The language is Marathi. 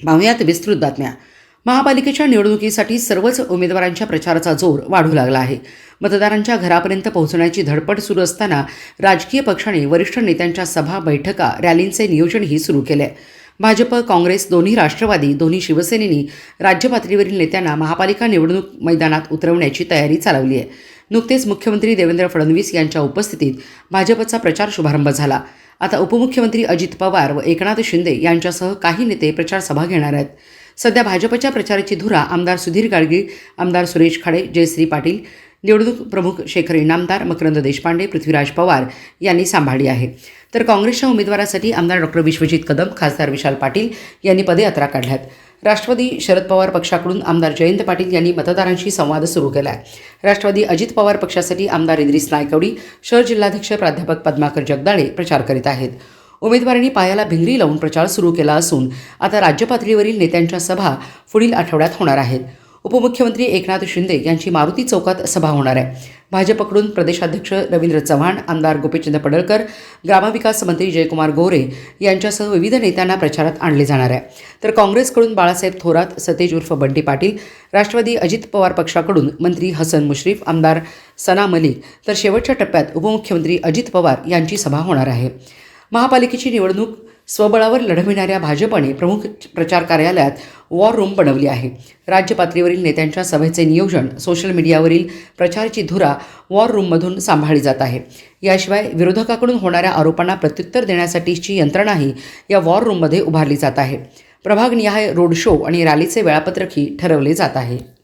पाहुयात विस्तृत बातम्या. महापालिकेच्या निवडणुकीसाठी सर्वच उमेदवारांच्या प्रचाराचा जोर वाढू लागला आहे. मतदारांच्या घरापर्यंत पोहोचण्याची धडपड सुरू असताना राजकीय पक्षाने वरिष्ठ नेत्यांच्या सभा बैठका रॅलींचे नियोजनही सुरू केले. आहे भाजप काँग्रेस दोन्ही राष्ट्रवादी दोन्ही शिवसेनेनी राज्यपातळीवरील नेत्यांना महापालिका निवडणूक मैदानात उतरवण्याची तयारी चालवली आहे नुकतेच मुख्यमंत्री देवेंद्र फडणवीस यांच्या उपस्थितीत भाजपचा प्रचार शुभारंभ झाला. आता उपमुख्यमंत्री अजित पवार व एकनाथ शिंदे यांच्यासह काही नेते प्रचार सभा घेणार आहेत. सध्या भाजपच्या प्रचाराची धुरा आमदार सुधीर गाडगीळ आमदार सुरेश खाडे जयश्री पाटील निवडणूक प्रमुख शेखर इनामदार मकरंद देशपांडे पृथ्वीराज पवार यांनी सांभाळली आहे. तर काँग्रेसच्या उमेदवारासाठी आमदार डॉक्टर विश्वजित कदम खासदार विशाल पाटील यांनी पदयात्रा काढल्यात. राष्ट्रवादी शरद पवार पक्षाकडून आमदार जयंत पाटील यांनी मतदारांशी संवाद सुरू केला आहे राष्ट्रवादी अजित पवार पक्षासाठी आमदार इद्रिस नायकवडी शहर जिल्हाध्यक्ष प्राध्यापक पद्माकर जगदाळे प्रचार करीत आहेत. उमेदवारांनी पायाला भिंगरी लावून प्रचार सुरू केला असून आता राज्य पातळीवरील नेत्यांच्या सभा पुढील आठवड्यात होणार आहेत. उपमुख्यमंत्री एकनाथ शिंदे यांची मारुती चौकात सभा होणार आहे. भाजपकडून प्रदेशाध्यक्ष रवींद्र चव्हाण आमदार गोपीचंद पडळकर ग्रामविकास मंत्री जयकुमार गोरे यांच्यासह विविध नेत्यांना प्रचारात आणले जाणार आहे. तर काँग्रेसकडून बाळासाहेब थोरात सतेज उर्फ बंटी पाटील राष्ट्रवादी अजित पवार पक्षाकडून मंत्री हसन मुश्रीफ आमदार सना मलिक तर शेवटच्या टप्प्यात उपमुख्यमंत्री अजित पवार यांची सभा होणार आहे. महापालिकेची निवडणूक स्वबळावर लढविणाऱ्या भाजपने प्रमुख प्रचार कार्यालयात वॉर रूम बनवली आहे. राज्य पातळीवरील नेत्यांच्या सभेचे नियोजन सोशल मीडियावरील प्रचाराची धुरा वॉर रूममधून सांभाळली जात आहे. याशिवाय विरोधकाकडून होणाऱ्या आरोपांना प्रत्युत्तर देण्यासाठीची यंत्रणाही या वॉर रूममध्ये उभारली जात आहे. प्रभागनिहाय रोड शो आणि रॅलीचे वेळापत्रकही ठरवले जात आहे.